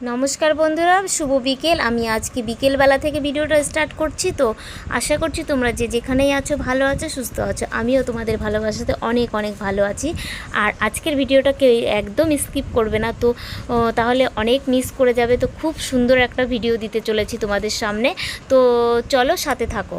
নমস্কার বন্ধুরা, শুভ বিকেল। আমি আজকে বিকেলবেলা থেকে ভিডিওটা স্টার্ট করছি, তো আশা করছি তোমরা যে যেখানেই আছো ভালো আছো, সুস্থ আছো। আমিও তোমাদের ভালোবাসাতে অনেক অনেক ভালো আছি। আর আজকের ভিডিওটা কেউ একদম স্কিপ করবে না, তো তাহলে অনেক মিস করে যাবে। তো খুব সুন্দর একটা ভিডিও দিতে চলেছি তোমাদের সামনে। তো, চলো সাথে থাকো।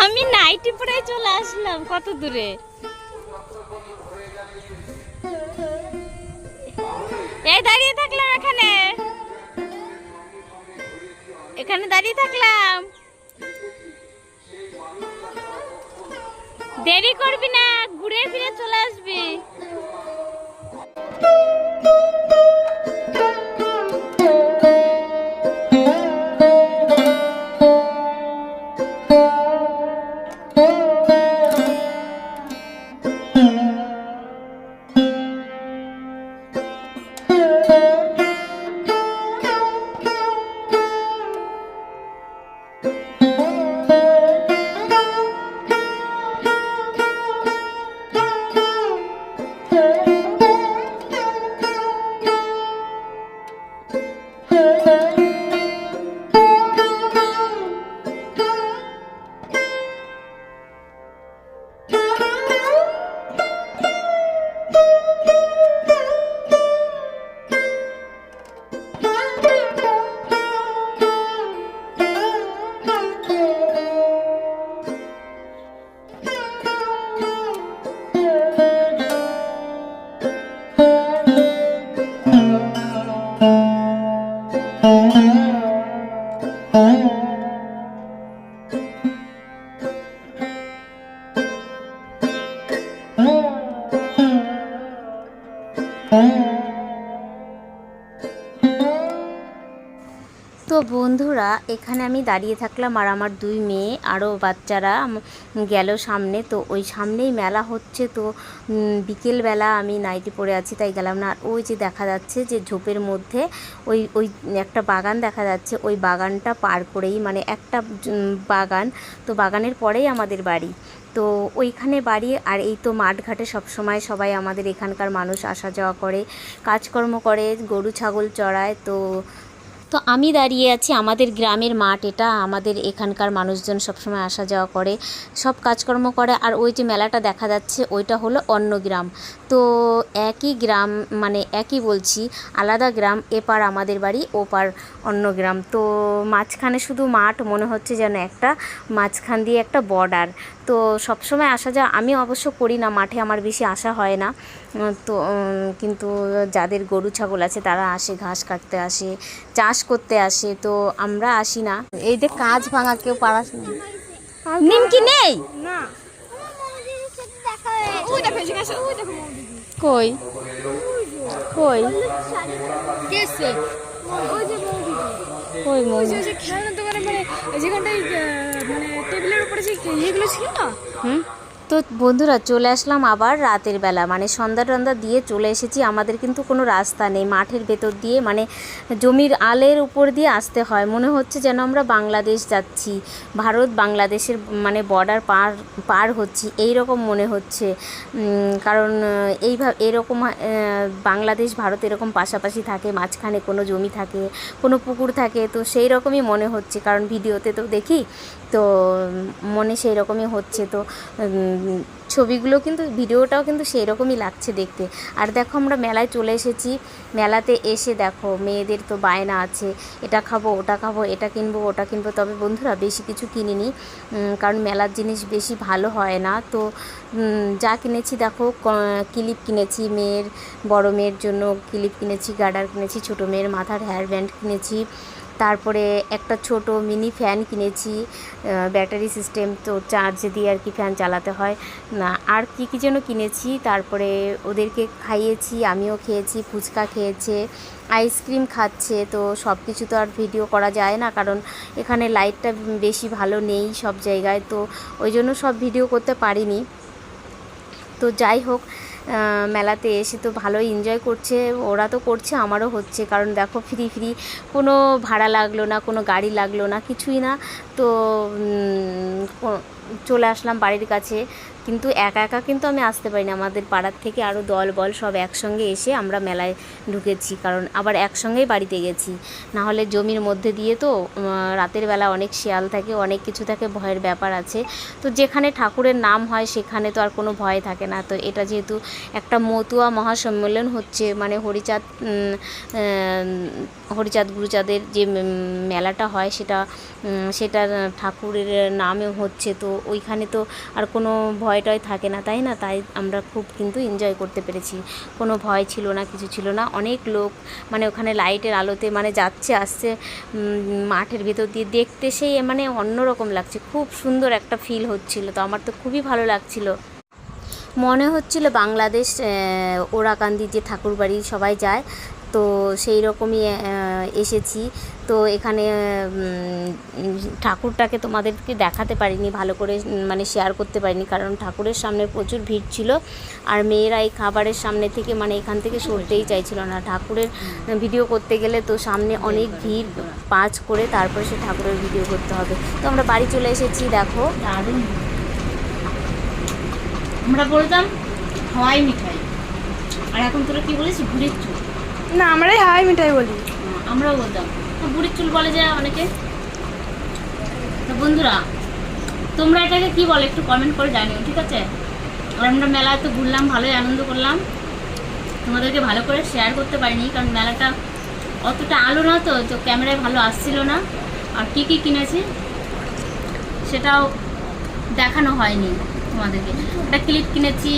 আমি নাইটি পরে চলে আসলাম কত দূরে? এই দাঁড়িয়ে এখানে দাঁড়িয়ে থাকলাম। দেরি করবি না ঘুরে ফিরে চলে আসবি। Thank you. তো বন্ধুরা, এখানে আমি দাঁড়িয়ে থাকলাম আর আমার দুই মেয়ে, আরও বাচ্চারা গেল সামনে। তো ওই সামনেই মেলা হচ্ছে, তো বিকেলবেলা আমি নাইটি পরে আছি, তাই গেলাম না। আর ওই যে দেখা যাচ্ছে যে ঝোপের মধ্যে ওই ওই একটা বাগান দেখা যাচ্ছে। ওই বাগানটা পার করেই মানে একটা বাগান, তো বাগানের পরেই আমাদের বাড়ি। তো ওইখানে বাড়ি, আর এই তো মাঠঘাটে সবসময় সবাই আমাদের এখানকার মানুষ আসা যাওয়া করে, কাজকর্ম করে, গরু, ছাগল চড়ায়। তো তো আমি দাঁড়িয়ে আছি আমাদের গ্রামের মাঠ, এটা আমাদের এখানকার মানুষজন সবসময় আসা যাওয়া করে, সব কাজকর্ম করে, আর ওই যে মেলাটা দেখা যাচ্ছে, ওইটা হলো অন্য গ্রাম। তো একই গ্রাম মানে একই বলছি, আলাদা গ্রাম, এপার আমাদের বাড়ি, ওপার অন্য গ্রাম। তো মাঝখানে শুধু মাঠ, মনে হচ্ছে যেন একটা, মাঝখান দিয়ে একটা বর্ডার তো সবসময় আসা যাওয়া আমি অবশ্য করি না মাঠে আমার বেশি আসা হয় না। তো কিন্তু যাদের গরু ছাগল আছে তারা আসে ঘাস কাটতে আসে চাষ করতে আসে তো আমরা আসি না। এই যে কাজ ভাঙা কেউ পারা নিমকি নেই? ওই দেখো এসে গেছে ওই দেখো কই? কই? ওই যে খেলনার দোকানে মানে যেখানটায় মানে টেবিলের উপরে যে ইয়েগুলো ছিল না? হুম? তো বন্ধুরা চলে আসলাম আবার রাতের বেলা। মানে সন্ধ্যা টন্ধা দিয়ে চলে এসেছি। আমাদের কিন্তু কোনো রাস্তা নেই মাঠের ভেতর দিয়ে। মানে জমির আলের উপর দিয়ে আসতে হয়। মনে হচ্ছে যেন আমরা বাংলাদেশ যাচ্ছি। ভারত বাংলাদেশের মানে বর্ডার পার পার হচ্ছি। এই রকম মনে হচ্ছে। কারণ এইভাবে এরকম বাংলাদেশ, ভারত এরকম পাশাপাশি থাকে। মাঝখানে কোনো জমি থাকে, কোনো পুকুর থাকে। তো সেই রকমই মনে হচ্ছে। কারণ ভিডিওতে তো দেখি। তো মনে সেই রকমই হচ্ছে। তো ছবিগুলো কিন্তু, ভিডিওটাও কিন্তু সেই রকমই লাগছে দেখতে। আর দেখো আমরা মেলায় চলে এসেছি। মেলাতে এসে দেখো, মেয়েদের তো বায়না আছে। এটা খাব, ওটা খাব, এটা কিনবো, ওটা কিনবো। তবে বন্ধুরা, বেশি কিছু কিনিনি। কারণ মেলার জিনিস বেশি ভালো হয় না। তো যা কিনেছি দেখো ক্লিপ কিনেছি, মেয়ের, বড় মেয়ের জন্য ক্লিপ কিনেছি, গার্ডার কিনেছি, ছোটো মেয়ের মাথার হেয়ার ব্যান্ড কিনেছি। তারপরে একটা ছোট মিনি ফ্যান কিনেছি ব্যাটারি সিস্টেম, তো চার্জ দিয়ে আর কি ফ্যান চালাতে হয়। না, আর কী কী যেন কিনেছি, তারপরে ওদেরকে খাইয়েছি, আমিও খেয়েছি, ফুচকা খেয়েছে, আইসক্রিম খাচ্ছে, তো সব কিছু তো আর ভিডিও করা যায় না, কারণ এখানে লাইটটা বেশি ভালো নেই সব জায়গায়, তো ওই জন্য সব ভিডিও করতে পারিনি। তো যাই হোক মেলাতে এসে তো ভালো এনজয় করছে। ওরা তো করছে, আমারও হচ্ছে। কারণ দেখো ফ্রি ফ্রি কোনো ভাড়া লাগল না, কোনো গাড়ি লাগল না, কিছুই না। তো চলে আসলাম বাড়ির কাছে। কিন্তু একা একা কিন্তু আমি আসতে পারিনি। আমাদের পাড়ার থেকে আরও দল বল সব একসঙ্গে এসে আমরা মেলায় ঢুকেছি, কারণ আবার একসঙ্গেই বাড়িতে গেছি। না হলে জমির মধ্যে দিয়ে তো রাতের বেলা অনেক শিয়াল থাকে, অনেক কিছু থাকে, ভয়ের ব্যাপার আছে। তো যেখানে ঠাকুরের নাম হয়, সেখানে তো আর কোনো ভয় থাকে না। তো এটা যেহেতু একটা মতুয়া মহাসম্মেলন হচ্ছে মানে হরিচাঁদ হরিচাঁদ গুরুচাঁদের যে মেলাটা হয়, সেটা সেটা ঠাকুরের নামে হচ্ছে। তো ওইখানে তো আর কোনো ভয় টয় থাকে না, তাই না? তাই আমরা খুব কিন্তু এনজয় করতে পেরেছি। কোনো ভয় ছিল না, কিছু ছিল না। অনেক লোক মানে ওখানে লাইটের আলোতে মানে যাচ্ছে, আসছে মাঠের ভেতর দিয়ে দেখতে সেই মানে অন্যরকম লাগছে। খুব সুন্দর একটা ফিল হচ্ছিল। তো আমার তো খুবই ভালো লাগছিল। মনে হচ্ছিল বাংলাদেশ ওরাকান্দি যে ঠাকুরবাড়ি সবাই যায় তো সেই রকমই এসেছি। তো এখানে ঠাকুরটাকে তোমাদেরকে দেখাতে পারিনি, ভালো করে মানে শেয়ার করতে পারিনি, কারণ ঠাকুরের সামনে প্রচুর ভিড় ছিল। আর মেয়েরা এই খাবারের সামনে থেকে মানে এখান থেকে সরতেই চাইছিল না। ঠাকুরের ভিডিও করতে গেলে তো সামনে অনেক ভিড়, পাঁচ করে তারপরে সে ঠাকুরের ভিডিও করতে হবে। তো আমরা বাড়ি চলে এসেছি, দেখো। আমরা বলতাম হাওয়াই মিঠাই। আর এখন তোরা কি বলিস বুড়ির চুল না, আমরাই হাওয়াই মিঠাই বলি। আমরাও বলতাম। বুড়ির চুল বলে যায় অনেকে। বন্ধুরা, তোমরা এটাকে কি বলে একটু কমেন্ট করে জানিও, ঠিক আছে? আর আমরা মেলায় তো ঘুরলাম, ভালোই আনন্দ করলাম। তোমাদেরকে ভালো করে শেয়ার করতে পারিনি, কারণ মেলাটা অতটা আলো না তো তো ক্যামেরায় ভালো আসছিল না। আর কি কি কিনেছি, সেটাও দেখানো হয়নি তোমাদেরকে। একটা ক্লিপ কিনেছি,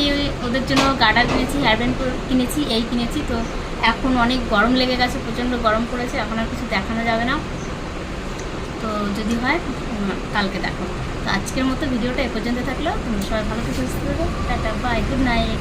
ওদের জন্য গার্ডার কিনেছি হেয়ারব্যান্ড কিনেছি, এই কিনেছি, তো এখন অনেক গরম লেগে গেছে, প্রচণ্ড গরম পড়েছে, এখন আর কিছু দেখানো যাবে না। তো যদি হয় কালকে দেখো। তো আজকের মতো ভিডিওটা এ পর্যন্ত থাকল। তোমরা সবাই ভালো থেকে, সুস্থ থাকো। Tata bye good night